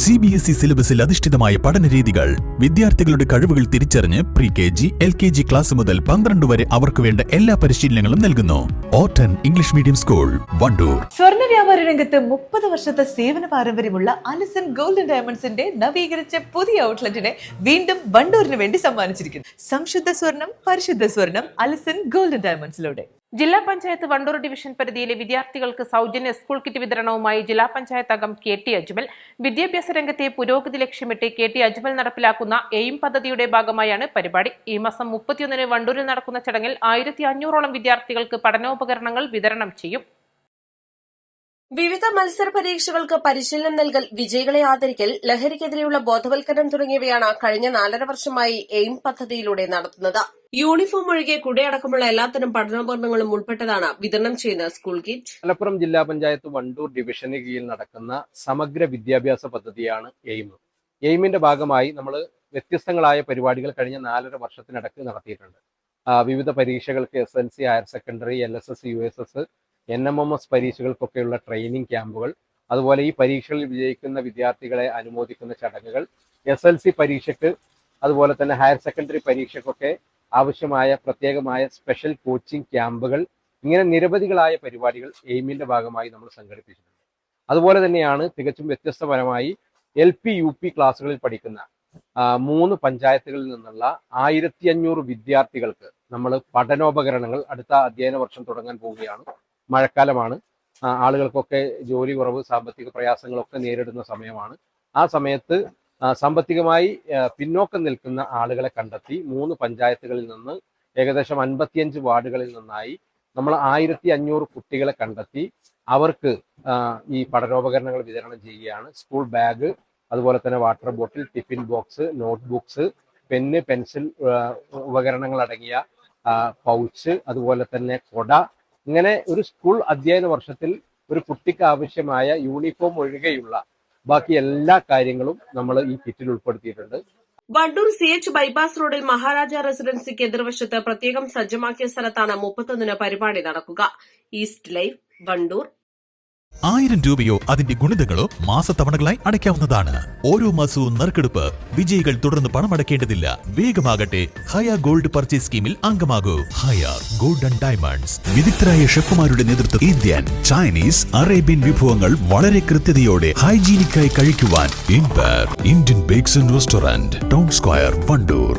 C B S E സിലബസിൽ അധിഷ്ഠിതമായ പഠന രീതികൾ വിദ്യാർത്ഥികളുടെ കഴിവുകൾ തിരിച്ചറിഞ്ഞ് pre K G L K G class മുതൽ പന്ത്രണ്ട് വരെ അവർക്ക് വേണ്ട എല്ലാ പരിശീലനങ്ങളും നൽകുന്നു. ഓട്ടൻ ഇംഗ്ലീഷ് മീഡിയം സ്കൂൾ വണ്ടൂർ സ്വർണ വ്യാപാര രംഗത്ത് മുപ്പത് വർഷത്തെ സേവന പാരമ്പര്യമുള്ള അലിസൺ ഗോൾഡൻ ഡയമണ്ട്സിന്റെ നവീകരിച്ച പുതിയ ഔട്ട്ലെറ്റിനെ വീണ്ടും വണ്ടൂരിന് വേണ്ടി സമ്മാനിച്ചിരിക്കുന്നു. സംശുദ്ധ സ്വർണം പരിശുദ്ധ സ്വർണം അലിസൺ ഗോൾഡൻ ഡയമണ്ട്സിലൂടെ. ജില്ലാ പഞ്ചായത്ത് വണ്ടൂർ ഡിവിഷൻ പരിധിയിലെ വിദ്യാർത്ഥികൾക്ക് സൗജന്യ സ്കൂൾ കിറ്റ് വിതരണവുമായി ജില്ലാ പഞ്ചായത്ത് അംഗം കെ ടി അജ്മൽ വിദ്യാഭ്യാസ രംഗത്തെ പുരോഗതി ലക്ഷ്യമിട്ട് കെ ടി അജ്മൽ നടപ്പിലാക്കുന്ന എയിം പദ്ധതിയുടെ ഭാഗമായാണ് പരിപാടി. ഈ മാസം മുപ്പത്തിയൊന്നിന് വണ്ടൂരിൽ നടക്കുന്ന ചടങ്ങിൽ ആയിരത്തി അഞ്ഞൂറോളം വിദ്യാർത്ഥികൾക്ക് പഠനോപകരണങ്ങൾ വിതരണം ചെയ്യും. വിവിധ മത്സര പരീക്ഷകൾക്ക് പരിശീലനം നൽകൽ വിജയികളെ ആദരിക്കൽ ലഹരിക്കെതിരെയുള്ള ബോധവൽക്കരണം തുടങ്ങിയവയാണ് കഴിഞ്ഞ നാലര വർഷമായി എയിം പദ്ധതിയിലൂടെ നടത്തുന്നത്. യൂണിഫോം ഒഴികെ കുടയടക്കമുള്ള എല്ലാത്തരം പഠനോപകരണങ്ങളും ഉൾപ്പെട്ടതാണ് വിതരണം ചെയ്യുന്ന സ്കൂൾ കിറ്റ് മലപ്പുറം ജില്ലാ പഞ്ചായത്ത് വണ്ടൂർ ഡിവിഷന് കീഴിൽ നടക്കുന്ന സമഗ്ര വിദ്യാഭ്യാസ പദ്ധതിയാണ് എയിം. എയിമിന്റെ ഭാഗമായി നമ്മൾ വ്യത്യസ്തങ്ങളായ പരിപാടികൾ കഴിഞ്ഞ നാലര വർഷത്തിനിടക്ക് നടത്തിയിട്ടുണ്ട്. വിവിധ പരീക്ഷകൾക്ക് S L C higher secondary L S S U S S N M M S പരീക്ഷകൾക്കൊക്കെയുള്ള training ക്യാമ്പുകൾ അതുപോലെ ഈ പരീക്ഷകളിൽ വിജയിക്കുന്ന വിദ്യാർത്ഥികളെ അനുമോദിക്കുന്ന ചടങ്ങുകൾ എസ് എൽ സി പരീക്ഷയ്ക്ക് അതുപോലെ തന്നെ ഹയർ സെക്കൻഡറി പരീക്ഷയ്ക്കൊക്കെ ആവശ്യമായ പ്രത്യേകമായ സ്പെഷ്യൽ കോച്ചിങ് ക്യാമ്പുകൾ ഇങ്ങനെ നിരവധികളായ പരിപാടികൾ എയിമിന്റെ ഭാഗമായി നമ്മൾ സംഘടിപ്പിച്ചിട്ടുണ്ട്. അതുപോലെ തന്നെയാണ് തികച്ചും വ്യത്യസ്തപരമായി എൽ പി യു പി ക്ലാസ്സുകളിൽ പഠിക്കുന്ന മൂന്ന് പഞ്ചായത്തുകളിൽ നിന്നുള്ള ആയിരത്തി അഞ്ഞൂറ് വിദ്യാർത്ഥികൾക്ക് നമ്മൾ പഠനോപകരണങ്ങൾ അടുത്ത അധ്യയന വർഷം തുടങ്ങാൻ പോവുകയാണ്. മഴക്കാലമാണ്. ആളുകൾക്കൊക്കെ ജോലി കുറവ് സാമ്പത്തിക പ്രയാസങ്ങളൊക്കെ നേരിടുന്ന സമയമാണ്. ആ സമയത്ത് സാമ്പത്തികമായി പിന്നോക്കം നിൽക്കുന്ന ആളുകളെ കണ്ടെത്തി മൂന്ന് പഞ്ചായത്തുകളിൽ നിന്ന് ഏകദേശം അൻപത്തിയഞ്ച് വാർഡുകളിൽ നിന്നായി നമ്മൾ ആയിരത്തി അഞ്ഞൂറ് കുട്ടികളെ കണ്ടെത്തി. അവർക്ക് ഈ പഠനോപകരണങ്ങൾ വിതരണം ചെയ്യുകയാണ്. സ്കൂൾ ബാഗ് അതുപോലെ തന്നെ water bottle tiffin box notebooks pen pencil ഉപകരണങ്ങൾ അടങ്ങിയ പൗച്ച് അതുപോലെ തന്നെ കൊട. ഇങ്ങനെ ഒരു സ്കൂൾ അധ്യയന വർഷത്തിൽ ഒരു കുട്ടിക്ക് ആവശ്യമായ യൂണിഫോം ഒഴികെയുള്ള ബാക്കി എല്ലാ കാര്യങ്ങളും നമ്മൾ ഈ കിറ്റിൽ ഉൾപ്പെടുത്തിയിട്ടുണ്ട്. വണ്ടൂർ സി എച്ച് ബൈപ്പാസ് റോഡിൽ മഹാരാജ റെസിഡൻസിക്ക് എതിർവശത്ത് പ്രത്യേകം സജ്ജമാക്കിയ സ്ഥലത്താണ് മുപ്പത്തൊന്നിന് പരിപാടി നടക്കുക. ഈസ്റ്റ് ലൈഫ് വണ്ടൂർ ആയിരം രൂപയോ അതിന്റെ ഗുണിതങ്ങളോ മാസത്തവണകളായി അടയ്ക്കാവുന്നതാണ്. ഓരോ മാസവും നറുക്കെടുപ്പ്. വിജയികൾ തുടർന്ന് പണമടയ്ക്കേണ്ടതില്ല വേഗമാകട്ടെ. ഹയ ഗോൾഡ് പർച്ചേസ് സ്കീമിൽ അംഗമാകൂ. ഹയ ഗോൾഡൻ ഡയമണ്ട്സ്. വിദഗ്ധരായ ഷെഫുമാരുടെ നേതൃത്വം ഇന്ത്യൻ ചൈനീസ് അറേബ്യൻ വിഭവങ്ങൾ വളരെ കൃത്യതയോടെ ഹൈജീനിക്കായി കഴിക്കുവാൻ Indian bakes and restaurant town square Wandoor.